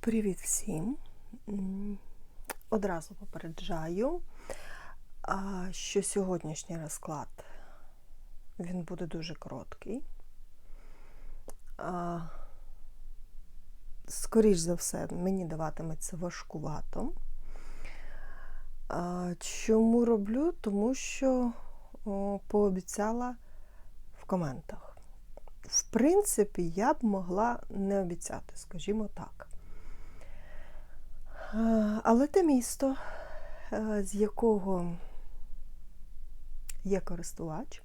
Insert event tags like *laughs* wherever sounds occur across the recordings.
Привіт всім! Одразу попереджаю, що сьогоднішній розклад він буде дуже короткий. Скоріш за все, мені даватиметься важкувато. Чому роблю? Тому що пообіцяла в коментах. В принципі, я б могла не обіцяти, скажімо так. Але те місто, е, з якого є користувач,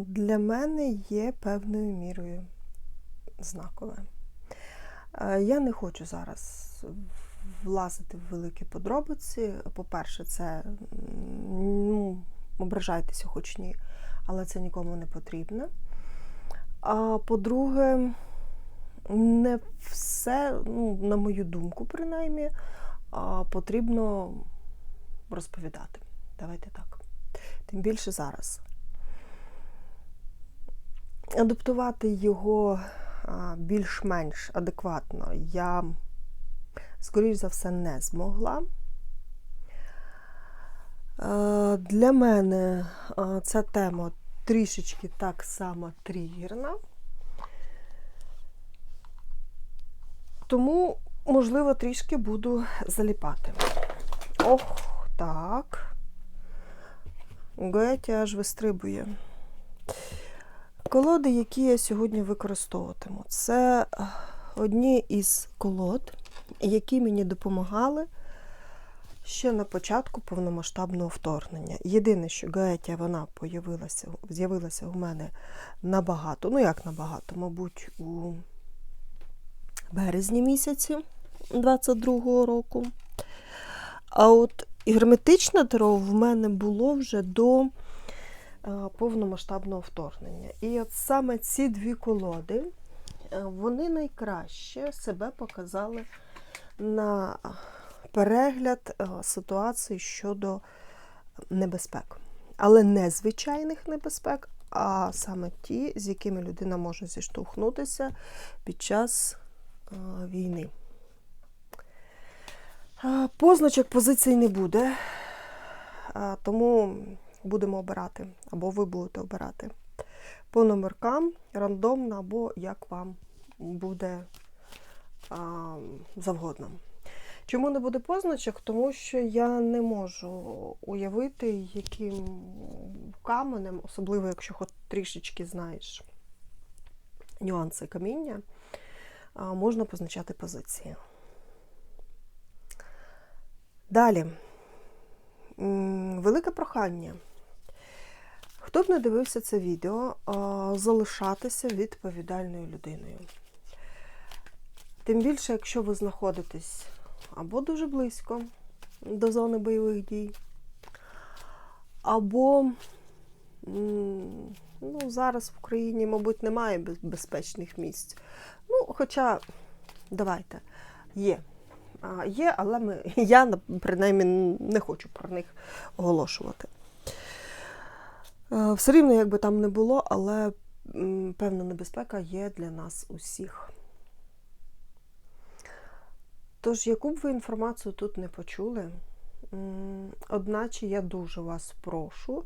для мене є певною мірою знакове. Я не хочу зараз влазити в великі подробиці. По-перше, це ну, ображайтеся хоч ні, але це нікому не потрібно. А по-друге, не все, ну, на мою думку, принаймні, потрібно розповідати. Давайте так. Тим більше зараз. Адаптувати його більш-менш адекватно я, скоріш за все, не змогла. Е, Для мене е, ця тема трішечки так само тригерна. Тому, можливо, трішки буду заліпати. Ох, так. Гетя аж вистрибує. Колоди, які я сьогодні використовуватиму, це е, одні із колод, які мені допомагали ще на початку повномасштабного вторгнення. Єдине, що Гаетя вона з'явилася у мене набагато, ну як набагато, мабуть, у березні місяці 22-го року. А от герметичне таро в мене було вже до е, повномасштабного вторгнення. І от саме ці дві колоди, е, вони найкраще себе показали на перегляд е, ситуації щодо небезпек. Але не звичайних небезпек, а саме ті, з якими людина може зіштовхнутися під час е, війни. Е, Позначок позицій не буде, тому будемо обирати, або ви будете обирати по номеркам рандомно, або як вам буде завгодно. Чому не буде позначок? Тому що я не можу уявити, яким каменем, особливо якщо хоч трішечки знаєш нюанси каміння, можна позначати позиції. Далі. Велике прохання. Хто б не дивився це відео, залишатися відповідальною людиною. Тим більше, якщо ви знаходитесь або дуже близько до зони бойових дій, або ну, зараз в Україні, мабуть, немає безпечних місць. Ну, хоча, давайте, є. А, Є, але ми, *laughs* я принаймні не хочу про них оголошувати. Е, Все рівно, як би там не було, але певна небезпека є для нас усіх. Тож, яку б ви інформацію тут не почули, одначе я дуже вас прошу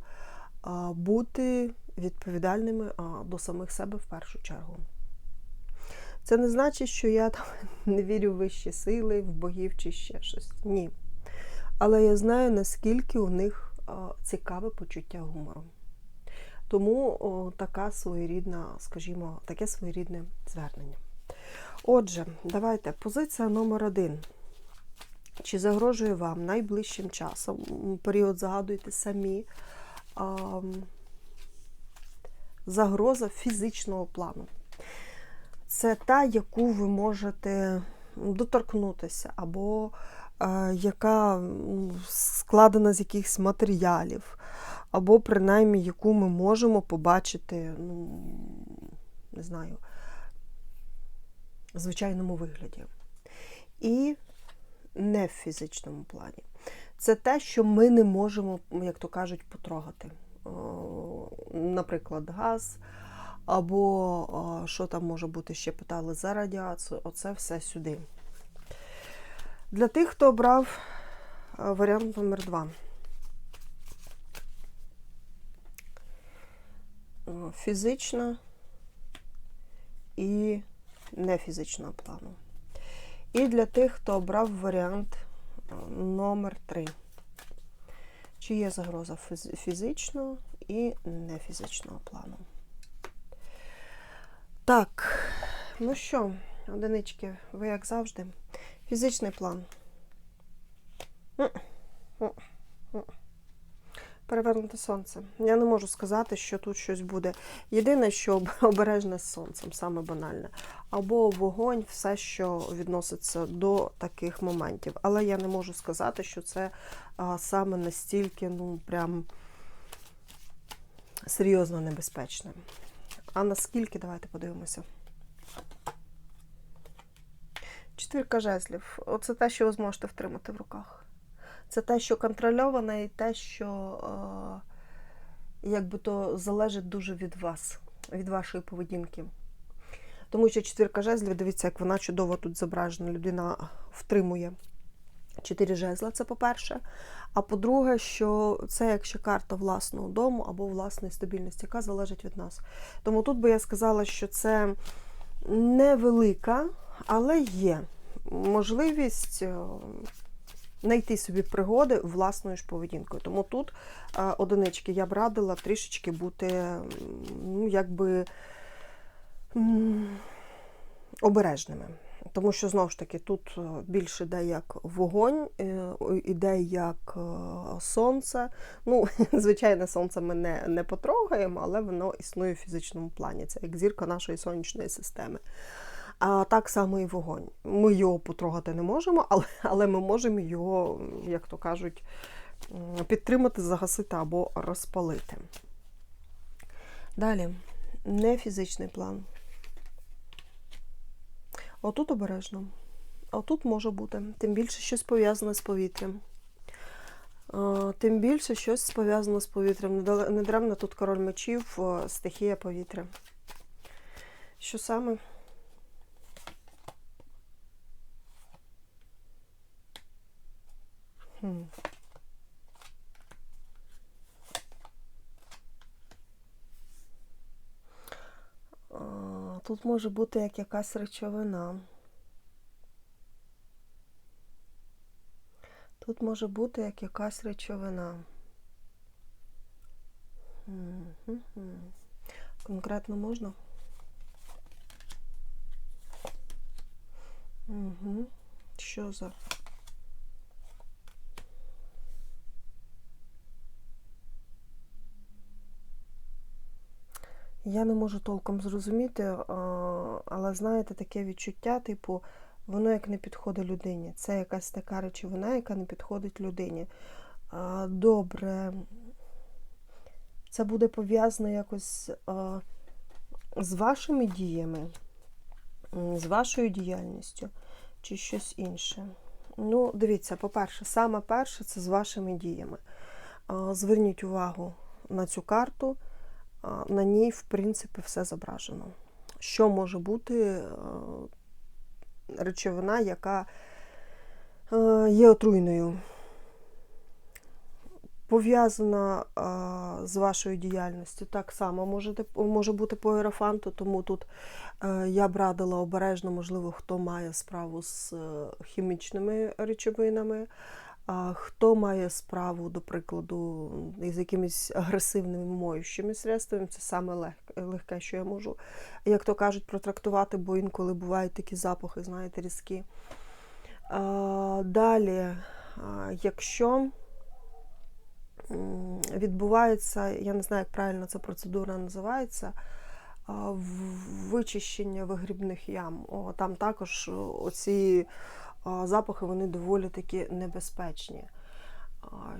бути відповідальними до самих себе в першу чергу. Це не значить, що я там *laughs* не вірю в вищі сили, в богів чи ще щось. Ні. Але я знаю, наскільки у них цікаве почуття гумору. Тому така своєрідна, скажімо, таке своєрідне звернення. Отже, давайте позиція номер один. Чи загрожує вам найближчим часом, період загадуйте самі, а, загроза фізичного плану? Це та, яку ви можете доторкнутися, або е, яка складена з якихось матеріалів, або принаймні яку ми можемо побачити, ну, не знаю, звичайному вигляді. І не в фізичному плані. Це те, що ми не можемо, як то кажуть, потрогати. Наприклад, газ, або що там може бути ще питали за радіацію. Оце все сюди. Для тих, хто обрав варіант номер 2. Фізична і нефізичного плану. І для тих, хто обрав варіант номер 3. Чи є загроза фізичного і нефізичного плану? Так, ну що, одинички, ви як завжди. Фізичний план. Перевернути сонце. Я не можу сказати, що тут щось буде. Єдине, що *laughs* обережне з сонцем, саме банальне. Або вогонь, все, що відноситься до таких моментів. Але я не можу сказати, що це а, саме настільки, ну, прям серйозно небезпечне. А наскільки, давайте подивимося. Четвірка жезлів. Оце те, що ви зможете втримати в руках. Це те, що контрольоване, і те, що е, якби то залежить дуже від вас, від вашої поведінки. Тому що четвірка жезлів, дивіться, як вона чудово тут зображена, людина втримує чотири жезла, це по-перше. А по-друге, що це як ще карта власного дому або власної стабільності, яка залежить від нас. Тому тут би я сказала, що це невелика, але є можливість е, знайти собі пригоди власною ж поведінкою. Тому тут е, одинички я б радила трішечки бути, ну, якби обережними. Тому що, знову ж таки, тут е, більше йде як вогонь, іде як сонце. Ну, *laughs* Звичайно, сонце ми не, не потрогаємо, але воно існує в фізичному плані. Це як зірка нашої сонячної системи. А так само і вогонь. Ми його потрогати не можемо, але, але ми можемо його, як то кажуть, підтримати, загасити або розпалити. Далі, не фізичний план. Отут обережно. Отут може бути. Тим більше щось пов'язане з повітрям. Тим більше щось пов'язане з повітрям. Недаремно тут король мечів, стихія повітря. Що саме? Тут може бути як якась речовина. Тут може бути як якась речовина. Конкретно можна? Угу. Що за? Я не можу толком зрозуміти, але знаєте, таке відчуття, типу, воно як не підходить людині. Це якась така речовина, яка не підходить людині. Добре, це буде пов'язано якось з вашими діями, з вашою діяльністю чи щось інше. Ну, дивіться, по-перше, саме перше це з вашими діями. Зверніть увагу на цю карту на ній, в принципі, все зображено. Що може бути е, речовина, яка е, є отруйною, пов'язана з вашою діяльністю. Так само може, може бути по аерофанту, тому тут е, я б радила обережно, можливо, хто має справу з хімічними речовинами. Хто має справу, до прикладу, з якимись агресивними моющими средствами, це саме легке, що я можу, як то кажуть, протрактувати, бо інколи бувають такі запахи, знаєте, різкі. Далі, якщо відбувається, я не знаю, як правильно ця процедура називається, вичищення вигрібних ям. О, Там також оці запахи вони доволі таки небезпечні.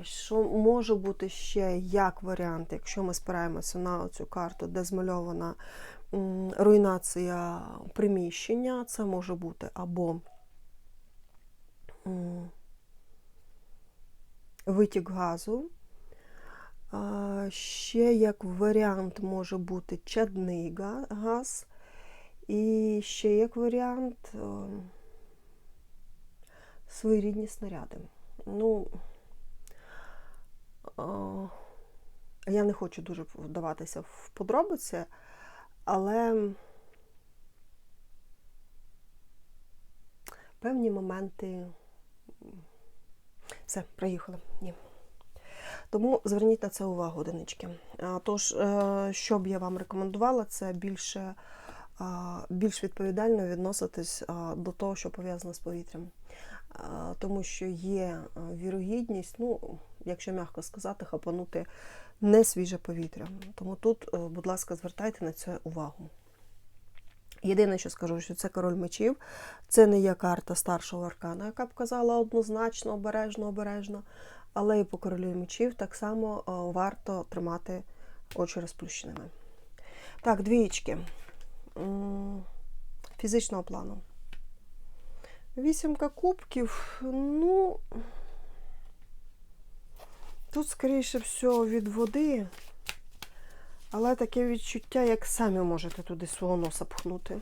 Що може бути ще як варіант, якщо ми спираємося на цю карту, де змальована руйнація приміщення, це може бути або витік газу, ще як варіант може бути чадний газ. І ще як варіант е, своєрідні снаряди. Ну, е, я не хочу дуже вдаватися в подробиці, але певні моменти. Все, приїхали. Ні. Тому зверніть на це увагу, одинички. Тож, е, що б я вам рекомендувала, це більше, більш відповідально відноситись до того, що пов'язано з повітрям. Тому що є вірогідність, ну, якщо м'яко сказати, хапанути не свіже повітря. Тому тут, е, будь ласка, звертайте на це увагу. Єдине, що скажу, що це король мечів, це не є карта старшого аркана, яка б казала однозначно, обережно, обережно. Але і по королю мечів так само е, варто тримати очі розплющеними. Так, двієчки. Фізичного плану. Вісімка кубків, ну. Тут, скоріше всього, від води, але таке відчуття, як самі можете туди свого носа пхнути.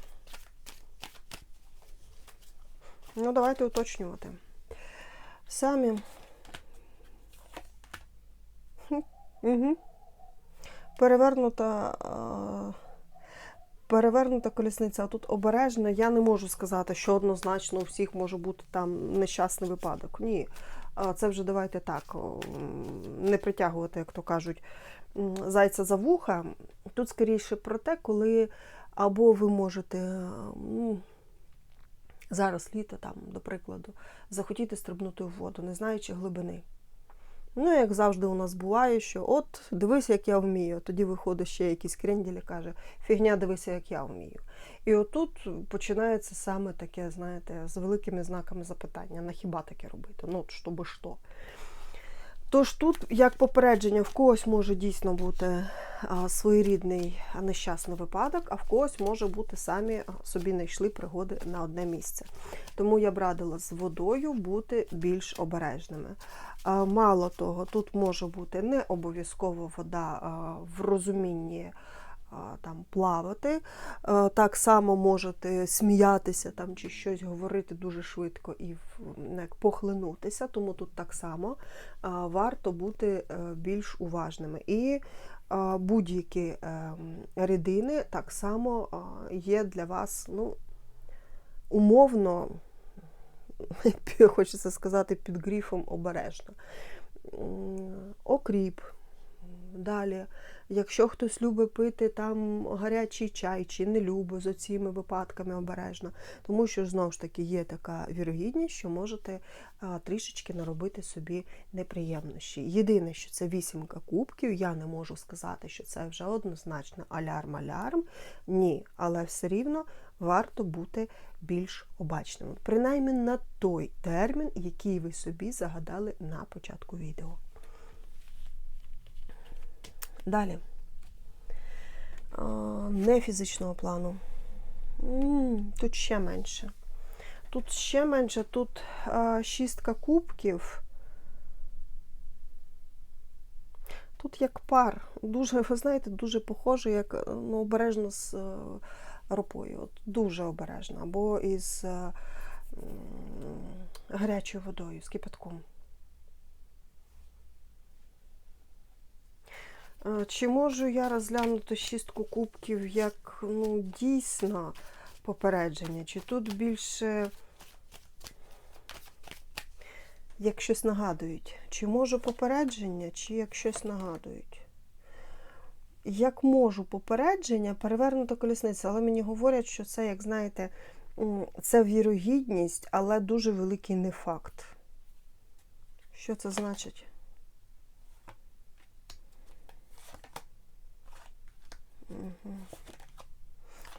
Ну, давайте уточнювати. Самі. Угу. Перевернута, перевернута колісниця. А тут обережно, я не можу сказати, що однозначно у всіх може бути там нещасний випадок. Ні. Це вже давайте так, не притягувати, як то кажуть, зайця за вуха. Тут скоріше про те, коли або ви можете. ну, Зараз літо, там, до прикладу, захотіти стрибнути в воду, не знаючи глибини. Ну, як завжди у нас буває, що от дивись, як я вмію. Тоді виходить ще якийсь кренділі, каже, фігня, дивися, як я вмію. І отут починається саме таке, знаєте, з великими знаками запитання, на хіба таке робити? Ну, щоб що що. Тож тут, як попередження, в когось може дійсно бути своєрідний нещасний випадок, а в когось може бути самі собі знайшли пригоди на одне місце. Тому я б радила з водою бути більш обережними. Мало того, тут може бути не обов'язково вода в розумінні там плавати. Так само можете сміятися там чи щось говорити дуже швидко і як похлинутися, тому тут так само варто бути е, більш уважними. І будь-які е, рідини так само є для вас ну, умовно, *laughs* хочеться сказати, під гріфом обережно. Окріп. Далі, якщо хтось любить пити там гарячий чай чи не любить з оціми випадками обережно, тому що знову ж таки є така вірогідність, що можете трішечки наробити собі неприємності. Єдине, що це вісімка кубків, я не можу сказати, що це вже однозначно алярм-алярм. Ні, але все рівно варто бути більш обачним. Принаймні на той термін, який ви собі загадали на початку відео. Далі. Не фізичного плану. Тут ще менше. Тут ще менше, тут шістка кубків. Тут як пар. Дуже, ви знаєте, дуже похоже, як ну, обережно з е, ропою. От, дуже обережно. Або із е, гарячою водою, з кипятком. Чи можу я розглянути шістку кубків як ну, дійсно попередження? Чи тут більше як щось нагадують? Чи можу попередження, чи як щось нагадують? Як можу попередження, перевернута колісниця, але мені говорять, що це, як знаєте, це вірогідність, але дуже великий не факт. Що це значить?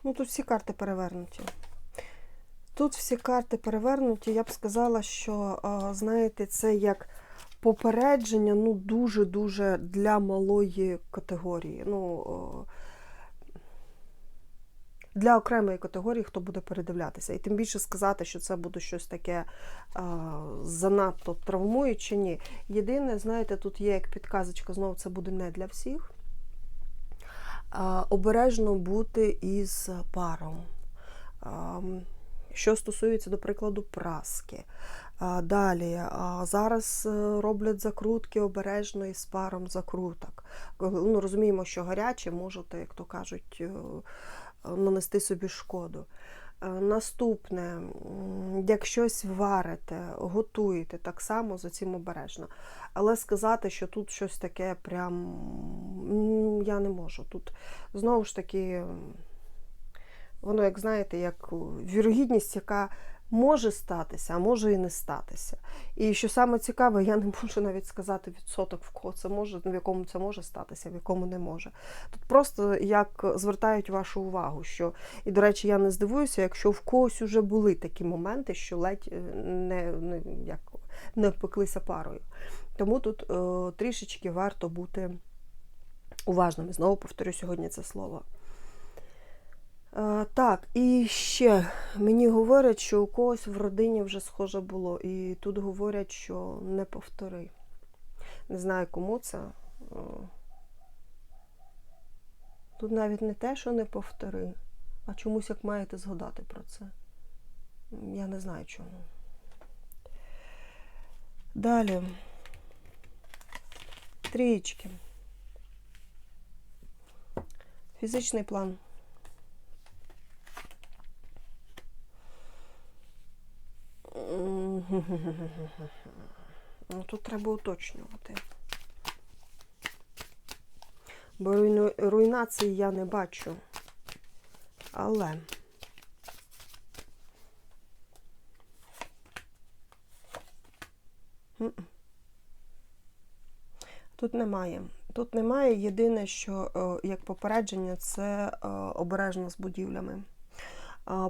Ну, тут всі карти перевернуті. Тут всі карти перевернуті. Я б сказала, що, знаєте, це як попередження, ну, дуже-дуже для малої категорії. Ну, для окремої категорії, хто буде передивлятися. І тим більше сказати, що це буде щось таке а, занадто травмуюче, ні. Єдине, знаєте, тут є як підказочка, знову це буде не для всіх. Обережно бути із паром. Що стосується, до прикладу, праски. Далі, зараз е, роблять закрутки обережно із паром закруток. Ну, Розуміємо, що гаряче можете, як то кажуть, е, нанести собі шкоду. Е, Наступне, якщось як щось варите, готуєте, так само за цим обережно. Але сказати, що тут щось таке прям я не можу. Тут знову ж таки, воно, як знаєте, як вірогідність, яка може статися, а може і не статися. І що саме цікаве, я не можу навіть сказати відсоток, в кого це може, в якому це може статися, в якому не може. Тут просто як звертають вашу увагу, що, і, до речі, я не здивуюся, якщо в когось уже були такі моменти, що ледь е, не, не, як, не впеклися парою. Тому тут е, трішечки варто бути уважними. Знову повторю сьогодні це слово. Так, і ще мені говорять, що у когось в родині вже схоже було. І тут говорять, що не повтори. Не знаю, кому це. Е, Тут навіть не те, що не повтори, а чомусь як маєте згадати про це. Я не знаю чому. Далі. Трієчки. Фізичний план. Ну, тут треба уточнювати. Бо руйнації я не бачу. Але. Тут немає. Тут немає. Єдине, що як попередження, це обережно з будівлями.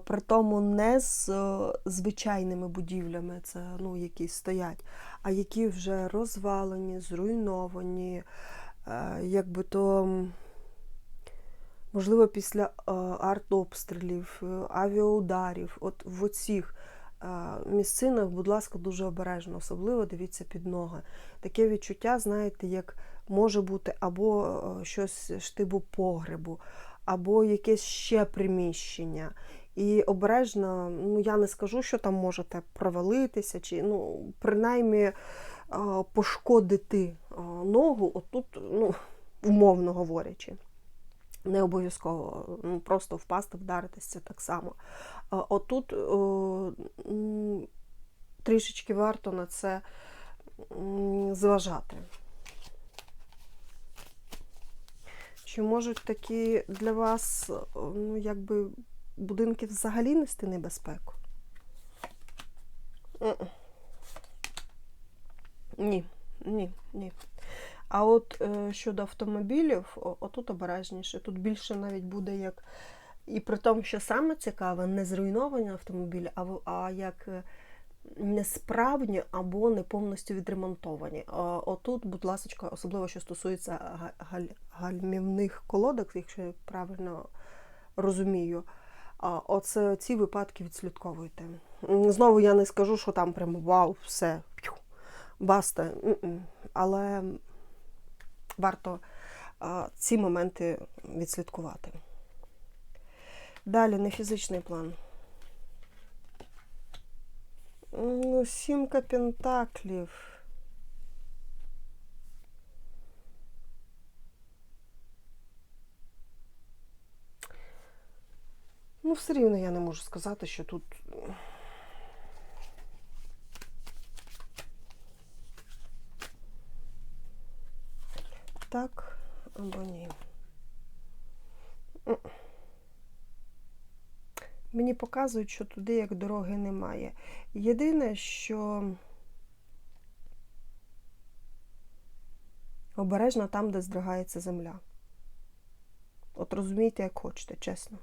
При тому не з е, звичайними будівлями, це ну, які стоять, а які вже розвалені, зруйновані, е, якби то, можливо, після е, артобстрілів, авіаударів. От в оцих місцинах, будь ласка, дуже обережно, особливо дивіться під ноги. Таке відчуття, знаєте, як може бути або щось штибу погребу, або якесь ще приміщення. І обережно, ну я не скажу, що там можете провалитися, чи ну, принаймні пошкодити ногу, отут, ну, умовно говорячи. Не обов'язково, ну, просто впасти, вдаритись це так само. Отут о, трішечки варто на це зважати. Чи можуть такі для вас, ну, якби будинки взагалі нести небезпеку? Ні, ні, ні. А от е, щодо автомобілів, отут обережніше. Тут більше навіть буде як. І при тому, що саме цікаве, не зруйновані автомобілі, а, а як е, несправні або не повністю відремонтовані. Отут, будь ласка, особливо що стосується галь- гальмівних колодок, якщо я правильно розумію. Оце ці випадки відслідковуйте. Знову я не скажу, що там прямо вау, все, баста. Але варто ці моменти відслідкувати. Далі не фізичний план. Ну, сімка пентаклів. Ну, все рівно я не можу сказати, що тут. Так або ні. Мені показують, що туди як дороги немає. Єдине, що обережно там, де здригається земля. От розумійте, як хочете, чесно.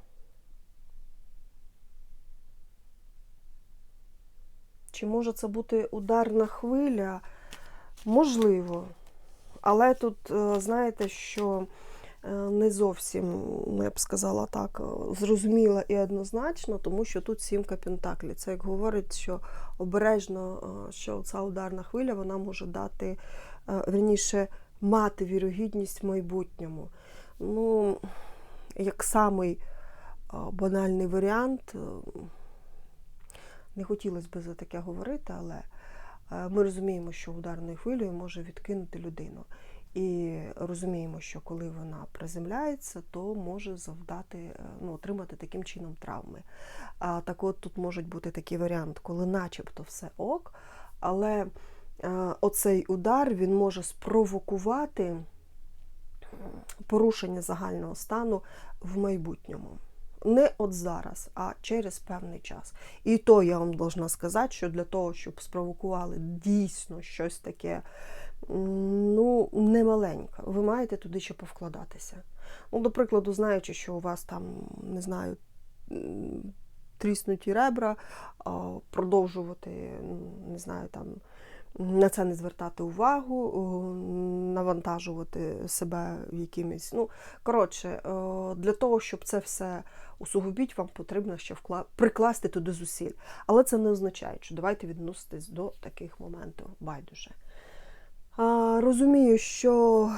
Чи може це бути ударна хвиля? Можливо. Але тут, е, знаєте, що е, не зовсім, ну, я б сказала так, е, зрозуміла і однозначно, тому що тут сімка пентаклів. Це як говорить, що обережно, що ця ударна хвиля вона може дати, е, вірніше, мати вірогідність в майбутньому. Ну, як самий банальний варіант, не хотілося б за таке говорити, але е, ми розуміємо, що ударною хвилею може відкинути людину. І розуміємо, що коли вона приземляється, то може завдати, е, ну, отримати таким чином травми. А так от тут може бути такий варіант, коли начебто все ок, але е, оцей удар він може спровокувати порушення загального стану в майбутньому. Не от зараз, а через певний час. І то я вам должна сказати, що для того, щоб спровокували дійсно щось таке, ну, немаленьке, ви маєте туди ще повкладатися. Ну, до прикладу, знаючи, що у вас там, не знаю, тріснуті ребра, продовжувати, не знаю, там. На це не звертати увагу, навантажувати себе якимись. Ну, коротше, для того, щоб це все усугубіть, вам потрібно ще вкла... прикласти туди зусиль. Але це не означає, що давайте відноситись до таких моментів байдуже. А, розумію, що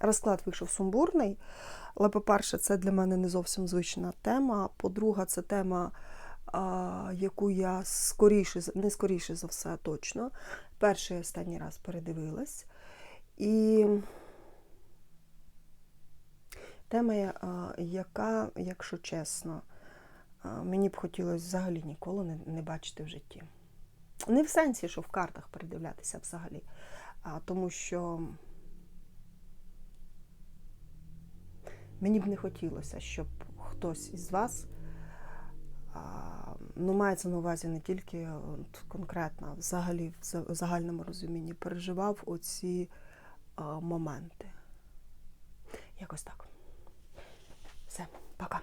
розклад вийшов сумбурний, але, по-перше, це для мене не зовсім звична тема. По-друге, це тема, яку я скоріше, не скоріше за все, точно, перший і останній раз передивилась. І тема, яка, якщо чесно, мені б хотілося взагалі ніколи не, не бачити в житті. Не в сенсі, що в картах передивлятися взагалі, а тому що мені б не хотілося, щоб хтось із вас, ну мається на увазі не тільки от, конкретно, взагалі в загальному розумінні, переживав оці а, моменти. Якось так. Все, пока.